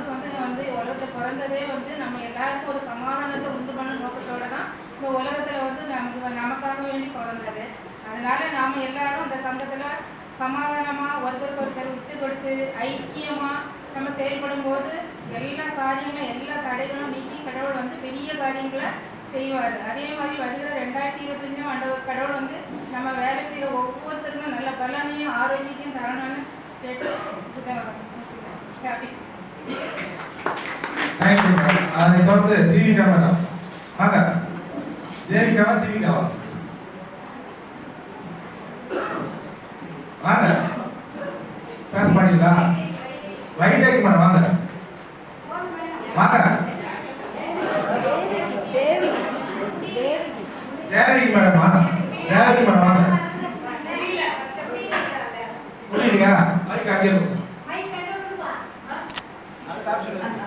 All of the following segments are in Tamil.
ஜீசஸ் வந்து வந்து உலகத்தில் பிறந்ததே வந்து நம்ம எல்லாருக்கும் ஒரு சமாதானத்தை உண்டு பண்ண நோக்கத்தோட தான் இந்த உலகத்தில் வந்து நமக்கு நமக்காக வேண்டி பிறந்தாரு அதனால நாம் எல்லாரும் அந்த சங்கத்தில் சமாதானமாக ஒருத்தருக்கு ஒருத்தர் விட்டு கொடுத்து ஐக்கியமாக நம்ம செயல்படும் போது எல்லா காரியங்களும் எல்லா தடைகளும் நீக்கி கடவுள் வந்து பெரிய காரியங்களை செய்வார். அதே மாதிரி வருகிற ரெண்டாயிரத்தி இருபத்தஞ்சும் ஆண்டவர் கடவுள் வந்து நம்ம வேலை செய்கிற ஒவ்வொருத்தருக்கும் நல்ல பலனையும் ஆரோக்கியத்தையும் தரணும்னு கேட்டு ஹாப்பி தேங்க்யூ மேடம் அதை தொடர்ந்து தீவிகா மேடம் வாங்க தேவிகாவா தீவிகாவா வாங்க பேச மாட்டீங்களா வைதேகி மேடம் வாங்க வாங்க தேவகி மேடம் வாங்க தேவகி மேடம் வாங்க புரியலையா மைக் அங்கே இருக்கும் அது காமிச்சு விடுங்க.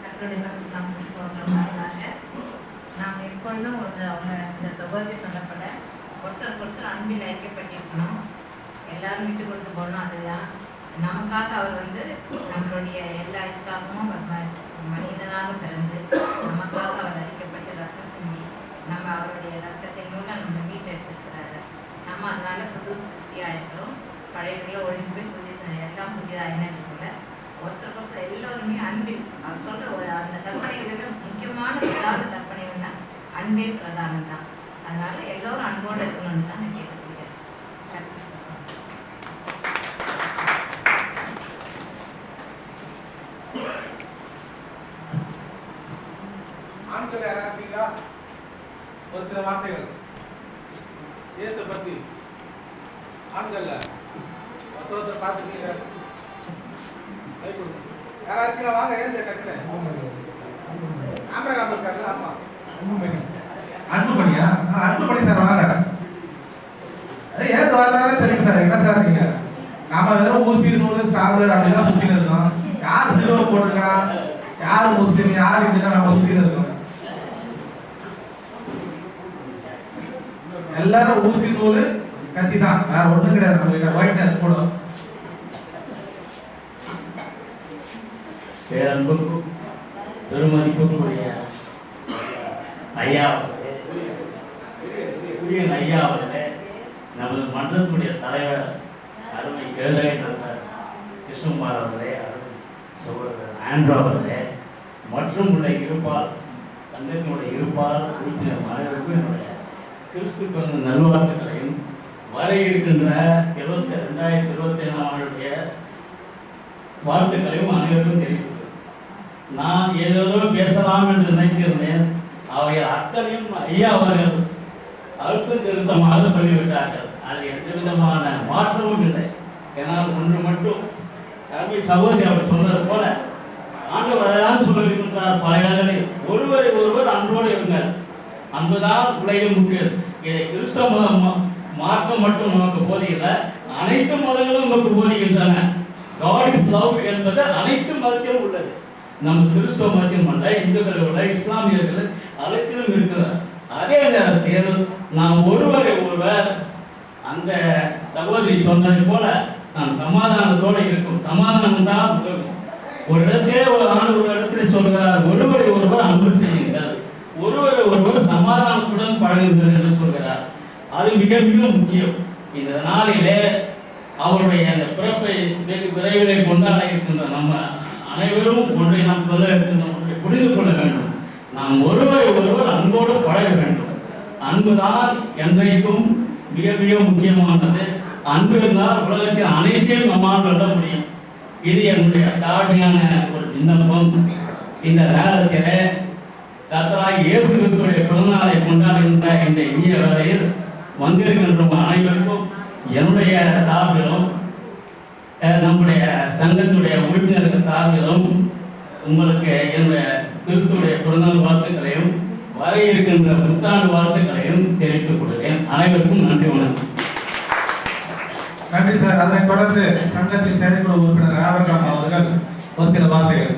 கர்த்தருடைய பரிசுத்த ஸ்தோத்திரம் நல்லதாக. நாம் எப்பொழுதும் ஒரு அவங்க இந்த சகோதரி சொல்லப்பட ஒருத்தருக்கு ஒருத்தர் அன்பில் ஐக்கியப்பட்டிருக்கணும். எல்லாரும் விட்டு கொடுத்து போகணும் அதுதான். நமக்காக அவர் வந்து நம்மளுடைய எல்லா இதுக்காகவும் அவர் மனிதனாக பிறந்து நமக்காக அவர் அடிக்கப்பட்டு ரத்தம் சிந்தி நம்ம அவருடைய ரத்தத்தை மூலம் நம்ம வீட்டை எடுத்துருக்கிறாரு. நம்ம அதனால புது சிருஷ்டியாக இருக்கிறோம். பழையவர்களை ஒழிஞ்சு போய் புதிய எல்லாம் புதியதாக என்ன இருக்குல்ல ஒருத்தருக்கு ஒருத்தர் எல்லோருமே அன்பில் அவர் சொல்கிற ஒரு அந்த கற்பனைகளை முக்கியமான பிரதான கற்பனைகள்னா அன்பே பிரதானம் தான் அதனால எல்லோரும் அன்போடு இருக்கணும்னு தான் நான் கேட்டுக்கிறேன். ஆண்கள் யாரா இருக்கீங்களா? ஒரு சில வார்த்தைகள். இயேசு பத்தி. ஆண்கள்ல. ஒருத்தர் பார்த்துருக்கீங்க. யாரா இருக்கீங்களா? வாங்க ஏன் ஆம்பரகாம் இருக்காங்க ஆமா அன்புமணியா ஆ, பண்ணி சார் வாங்க. ஏய், ஏன் வந்தாலே தெரியும் சார்? என்ன சார் நீங்க? நாம வெறும் ஊசி நூறு ஸ்டாப்லர் அப்படிதான் சுற்றிட்டு இருக்கோம். யார் சிலுவை போட்டிருக்கா? யார் முஸ்லீம்? யார் இப்படிதான் நம்ம சுத்திட்டு இருக்கோம்? எல்லாரும் ஊசி நூல் கத்தி தான் வேற ஒண்ணும் கிடையாது நம்ம கிட்ட. ஒயிட் நெட் போடும் பேரன்புக்கும் பெருமதிப்புக்குரிய ஐயா அவர்களே ஐயா அவர்களே நமது மன்றத்தினுடைய தலைவர் அருமை கேதரை நண்பர் கிருஷ்ணகுமார் அவர்களே அருமை சகோதரர் ஆண்ட்ரோ அவர்களே மற்றும் உள்ள இருப்பால் சங்கத்தினுடைய இருப்பால் உறுப்பினர் அனைவருக்கும் என்னுடைய கிறிஸ்து பிறந்த நல்வாழ்த்துக்களையும். வர இருக்கின்ற இருபத்தி ரெண்டாயிரத்தி இருபத்தி ஏழாம் ஆண்டுடைய வாழ்த்துக்களையும் அனைவருக்கும் தெரிவிக்கிறேன் நான் ஏதேதோ பேசலாம் என்று நினைத்திருந்தேன். அவைகள் அத்தனையும் ஐயா அவர்கள் அழுத்த திருத்தமாக சொல்லிவிட்டார்கள் அது எந்த விதமான மாற்றமும் இல்லை. ஏன்னால் ஒன்று மட்டும் தம்பி சகோதரி அவர் சொன்னது போல ஆண்டவர் அதான் சொல்லியிருக்கின்றார் பல இடங்களில் ஒருவரை ஒருவர் அன்போடு இருங்கள். அன்புதான் உலகில் முக்கியம். இதை கிறிஸ்தவ மார்க்கம் மட்டும் நமக்கு போதியல அனைத்து மதங்களும் நமக்கு போதிக்கின்றன. காட் இஸ் லவ் என்பது அனைத்து மதத்திலும் உள்ளது. நம்ம கிறிஸ்தவ மதத்திலும் அல்ல இந்துக்கள் உள்ள இஸ்லாமியர்கள் அனைத்திலும் இருக்கிறார். அதே நேரத்தில் நாம் ஒருவரை ஒருவர் அந்த சகோதரி சொன்னது போல நான் சமாதானத்தோடு இருக்கும். சமாதானம் தான் உதவும். ஒரு இடத்திலே ஒரு ஆண்டு ஒரு இடத்திலே சொல்கிறார் ஒருவரை ஒருவர் அன்பு செய்யுங்கள். ஒருவரை ஒருவர் சமாதானத்துடன் பழகுங்கள் என்று சொல்கிறார். அது மிக மிக முக்கியம். இந்த நாளிலே அவருடைய அந்த பிறப்பை வெகு விரைவிலே கொண்டாட இருக்கின்ற நம்ம அனைவரும் ஒன்றை நாம் சொல்ல இருக்கின்ற ஒன்றை புரிந்து கொள்ள வேண்டும். நாம் ஒருவரை ஒருவர் அன்போடு பழக வேண்டும். அன்புதான் என்றைக்கும் மிக மிக முக்கியமானது. அன்பு இருந்தால் உலகத்தில் அனைத்தையும் நம்மால் வெல்ல முடியும். இது என்னுடைய தாழ்மையான ஒரு விண்ணப்பம். இந்த நேரத்தில் கத்தராய் இயேசு கிறிஸ்துடைய பிறந்தநாளை கொண்டாடுகின்ற இந்த இனிய வேலையில் வந்திருக்கின்ற அனைவருக்கும் என்னுடைய சார்பிலும் நம்முடைய சங்கத்துடைய உறுப்பினர்கள் சார்பிலும் உங்களுக்கு என்னுடைய கிறிஸ்துடைய பிறந்தநாள் வாழ்த்துக்களையும் வர இருக்கின்ற புத்தாண்டு வாழ்த்துக்களையும் தெரிவித்துக் கொள்கிறேன். அனைவருக்கும் நன்றி வணக்கம். நன்றி சார். அதனைத் தொடர்ந்து சங்கத்தின் செயற்குழு உறுப்பினர் ஆபரகாம் அவர்கள் ஒரு சில வார்த்தைகள்.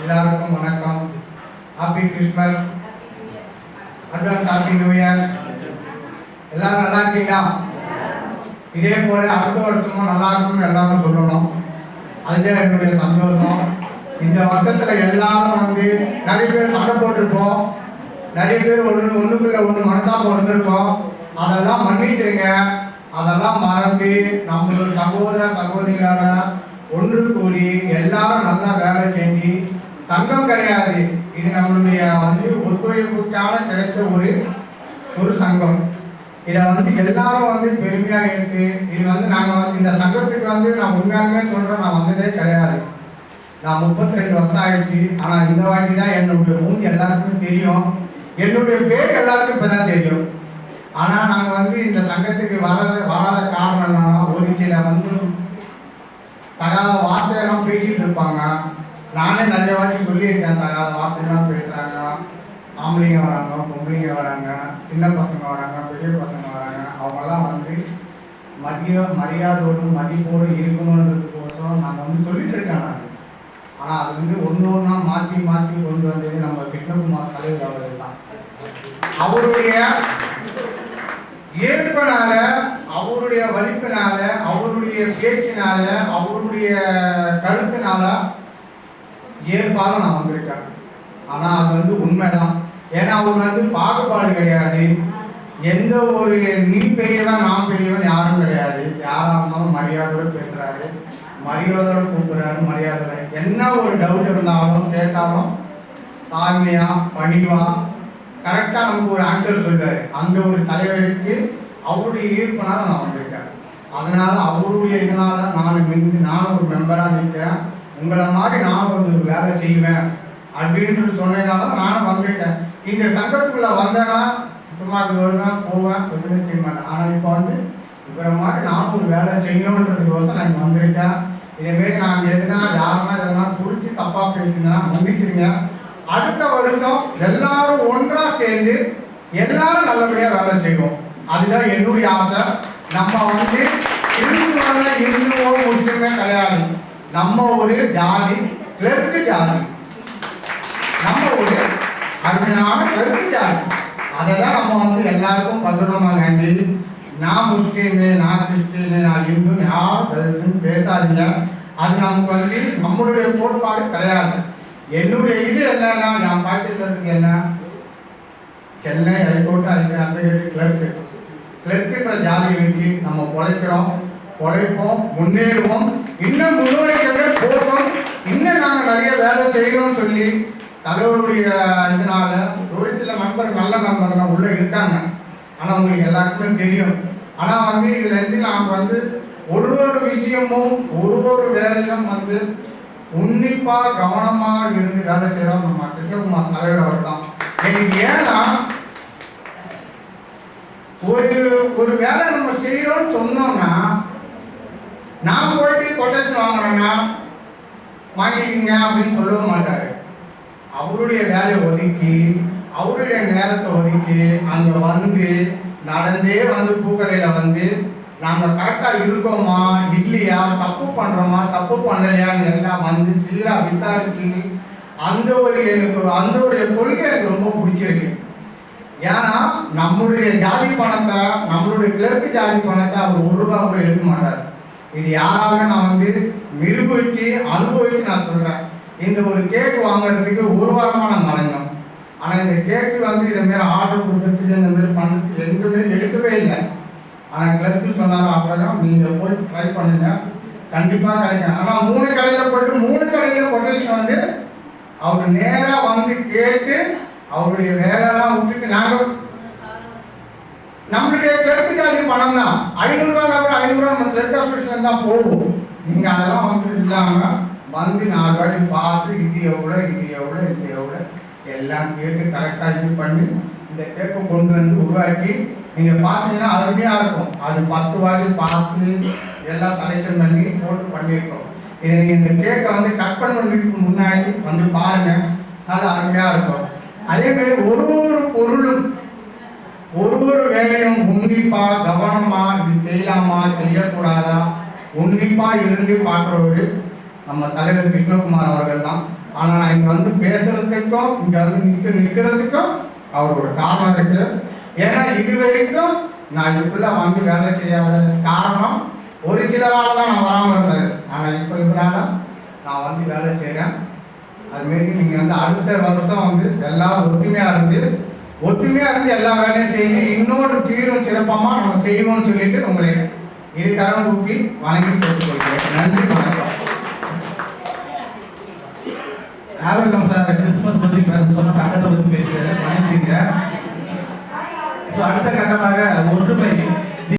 எல்லாருக்கும் வணக்கம். Happy Christmas advance happy new year எல்லாரும் நல்லா இருக்கீங்களா? இதே போல அடுத்த வருஷமும் நல்லா இருக்கும் எல்லாரும் சொல்லணும். அதுதான் என்னுடைய சந்தோஷம். இந்த வருஷத்துல எல்லாரும் வந்து நிறைய பேர் சண்டை போட்டிருப்போம். நிறைய பேர் ஒன்று ஒண்ணுக்குள்ள ஒன்று மனசாக வந்திருக்கோம். அதெல்லாம் மன்னிச்சிருங்க. அதெல்லாம் மறந்து நம்மளோட சகோதர சகோதரிகளான ஒன்று கூடி எல்லாரும் நல்லா வேலை செஞ்சு தங்கம் கிடையாது. இது நம்மளுடைய வந்து ஒத்துழைப்புக்கான கிடைத்த ஒரு ஒரு சங்கம். இதை வந்து எல்லாரும் வந்து பெருமையா இருக்கு இது வந்து நாங்க வந்து இந்த சங்கத்துக்கு வந்து நான் உண்மையாலுமே சொல்றேன் நான் வந்ததே கிடையாது. நான் முப்பத்தி ரெண்டு வருஷம் ஆயிடுச்சு. ஆனா இந்த வாட்டி தான் என்னுடைய மூஞ்சி எல்லாருக்கும் தெரியும். என்னுடைய பேர் எல்லாருக்கும் இப்பதான் தெரியும். ஆனா நாங்க வந்து இந்த சங்கத்துக்கு வராத வராத காரணம் என்னன்னா ஒரு சில வந்து தகாத வார்த்தையெல்லாம் பேசிட்டு இருப்பாங்க. நானே நிறைய வாட்டி சொல்லியிருக்கேன் தகாத வார்த்தையெல்லாம் பேசுறாங்க. ஆம்பளைங்க வராங்க பொம்பளைங்க வராங்க சின்ன பசங்க வராங்க பெரிய பசங்க வராங்க அவங்கெல்லாம் வந்து மதிய மரியாதையோடு மதிப்போடும் இருக்கணுன்றதுக்கோசரம் நான் வந்து சொல்லிட்டு இருக்கேன் நான் ஆனால் அது வந்து ஒன்று ஒன்றா மாற்றி மாற்றி கொண்டு வந்தது நம்ம கிருஷ்ணகுமார் தலைவர் அவர்கள் தான். அவருடைய ஏற்பனால அவருடைய வலிப்பினால அவருடைய பேச்சினால அவருடைய கருத்தினால ஏற்பாக நான் வந்திருக்கேன் ஆனால் அது வந்து உண்மைதான். ஏன்னா அவங்க வந்து பாகுபாடு கிடையாது. எந்த ஒரு நீ பெரியவன் நான் பெரியவன் யாரும் கிடையாது. யாராக இருந்தாலும் மரியாதையோடு பேசுறாரு. மரியாதையோட கூப்பிடுறாரு மரியாதை என்ன ஒரு டவுட் இருந்தாலும் கேட்டாலும் தாழ்மையா பணிவா கரெக்டாக நமக்கு ஒரு ஆன்சர் சொல்றாரு. அந்த ஒரு தலைவருக்கு அவருடைய ஈர்ப்புனால நான் வந்திருக்கேன். அதனால அவருடைய இதனால நான் மிந்து நான் ஒரு மெம்பராக நிற்கிறேன். உங்களை மாதிரி நான் வந்து ஒரு வேலை செய்வேன். அப்படின்னு சொன்னதுனால நானும் வந்திருக்கேன். இந்த சங்கத்துக்குள்ள வந்தேன்னா சும்மா வருவேன் போவேன் எதுவுமே செய்ய மாட்டேன். ஆனால் இப்போ வந்து இவரை மாதிரி நானும் ஒரு வேலை செய்யணுன்றதுக்கு நான் வந்திருக்கேன். இதேமாரி நான் எதுனா யாருன்னா எதுனா புரிச்சு தப்பாக பேசினா மன்னிச்சிருங்க. அடுத்த வருஷம் எல்லாரும் ஒன்றா சேர்ந்து எல்லாரும் நல்லபடியாக வேலை செய்வோம். அதுதான் என்னுடைய ஆசை. நம்ம வந்து இந்துவான இந்துவோ முஸ்லிமே கிடையாது. நம்ம ஒரு ஜாதி கிழக்கு ஜாதி. அருமையான கிழக்கு அதை தான் நம்ம வந்து எல்லாருக்கும் பகிரமா வேண்டி நான் முஸ்லீமு நான் கிறிஸ்டின் நான் இந்து யாரும் பெருசுன்னு பேசாதீங்க. அது நமக்கு வந்து நம்மளுடைய கோட்பாடு கிடையாது. என்னுடைய இது என்னன்னா நான் பார்த்துட்டு இருக்கு என்ன? Chennai high court advocate clerk கிளர்க்குன்ற ஜாதியை வச்சு நம்ம உழைக்கிறோம் உழைப்போம் முன்னேறுவோம். இன்னும் முன்னேற்றங்கள் போகிறோம் இன்னும் நாங்கள் நிறைய வேலை செய்கிறோம்னு சொல்லி தலைவருடைய இதனால ஒரு நண்பர் நல்ல நண்பர்லாம் உள்ள இருக்காங்க. ஆனால் உங்களுக்கு எல்லாருக்குமே தெரியும். ஆனால் வந்து இதுல இருந்து நாம் வந்து ஒரு ஒரு விஷயமும் ஒரு ஒரு வேலையும் வந்து உன்னிப்பா கவனமா இருந்து வேலை செய்யறோம். நம்ம கிருஷ்ணகுமார் தலைவர் அவர் தான் எனக்கு ஏன்னா ஒரு ஒரு வேலை நம்ம செய்யறோம்னு சொன்னோம்னா நான் போயிட்டு கொட்டேஷன் வாங்குறேன்னா வாங்கிக்கிங்க அப்படின்னு சொல்லவும் மாட்டாரு. அவருடைய வேலையை ஒதுக்கி அவருடைய நேரத்தை ஒதுக்கி அங்க வந்து நடந்தே வந்து பூக்கடையில வந்து நாங்க கரெக்டா இருக்கோமா இல்லையா தப்பு பண்றோமா தப்பு பண்ணலையான்னு எல்லாம் வந்து சில்லா விசாரிச்சு அந்த ஒரு எனக்கு அந்த ஒரு கொள்கை எனக்கு ரொம்ப பிடிச்சிருக்கு. ஏன்னா நம்மளுடைய ஜாதி பணத்தை நம்மளுடைய கிழக்கு ஜாதி பணத்தை அவர் ஒரு ரூபா கூட எடுக்க மாட்டார். இது யாராவது நான் வந்து நிரூபிச்சு அனுபவிச்சு நான் சொல்றேன். இந்த ஒரு கேக் வாங்குறதுக்கு ஒரு வாரமான நான் ஆனால் இந்த கேக்கு வந்து இதை மாரி ஆர்டர் கொடுக்கறதுக்கு இந்த மாதிரி பண்ணுறதுக்கு எங்குமே எடுக்கவே இல்லை. ஆனால் கிளர்க்கு சொன்னாங்க அப்புறம் நீங்கள் போய் ட்ரை பண்ணுங்க. கண்டிப்பாக கிடைக்கும். ஆனால் மூணு கடையில் போயிட்டு மூணு கடையில் கொட்டேஷன் வந்து அவர் நேராக வந்து கேட்டு அவருடைய வேலைலாம் விட்டுட்டு நாங்கள் நம்மளுடைய கிளர்க்கு ஜாதி பணம் தான். ஐநூறுரூவா கூட ஐநூறுரூவா நம்ம கிளர்க் அசோசியேஷன் தான் போகும் நீங்கள் அதெல்லாம் வந்து இல்லாமல் வந்து நாலு வாட்டி பார்த்து இது எவ்வளோ இது எவ்வளோ இது எவ்வளோ எல்லாம் கேட்டு கரெக்டாக இது பண்ணி இந்த கேக்கை கொண்டு வந்து உருவாக்கி நீங்கள் பார்த்தீங்கன்னா அருமையாக இருக்கும். அது பத்து வாட்டி பார்த்து எல்லாம் கலெக்ஷன் பண்ணி போட்டு பண்ணியிருக்கோம் இதை இந்த கேக்கை வந்து கட் பண்ணுறதுக்கு முன்னாடி வந்து பாருங்க. அது அருமையாக இருக்கும். அதே மாதிரி ஒரு ஒரு பொருளும் ஒரு ஒரு வேலையும் உன்னிப்பாக கவனமாக இது செய்யலாமா செய்யக்கூடாதா? உன்னிப்பாக இருந்து பார்க்குறவரு நம்ம தலைவர் விஷ்ணுகுமார் அவர்கள் தான் ஆனால் நான் இங்கே வந்து பேசுறதுக்கும் இங்கே வந்து நிற்க நிற்கிறதுக்கும் அவர் ஒரு காரணம் இருக்கு. ஏன்னா இது வரைக்கும் நான் இப்படிலாம் வாங்கி வேலை செய்யாத காரணம் ஒரு சிலரால் தான் நான் வராமல் இருந்தேன் ஆனால் இப்போ இப்படால நான் வந்து வேலை செய்கிறேன் அதுமாரி நீங்கள் வந்து அடுத்த வருஷம் வந்து எல்லாரும் ஒற்றுமையாக இருந்து ஒற்றுமையாக இருந்து எல்லா வேலையும் செய்யுங்க இன்னொரு சீரும் சிறப்பமாக நம்ம செய்வோம்னு சொல்லிட்டு உங்களை இரு கரம் கூப்பி வணங்கி கேட்டுக்கொள்கிறேன் நன்றி வணக்கம். ஆபிரகாம் சார் கிறிஸ்மஸ் பற்றி பேச சொன்ன சங்கத்தை பற்றி பேசுகிறேன் மன்னிச்சுங்க ஸோ அடுத்த கட்டமாக ஒற்றுமை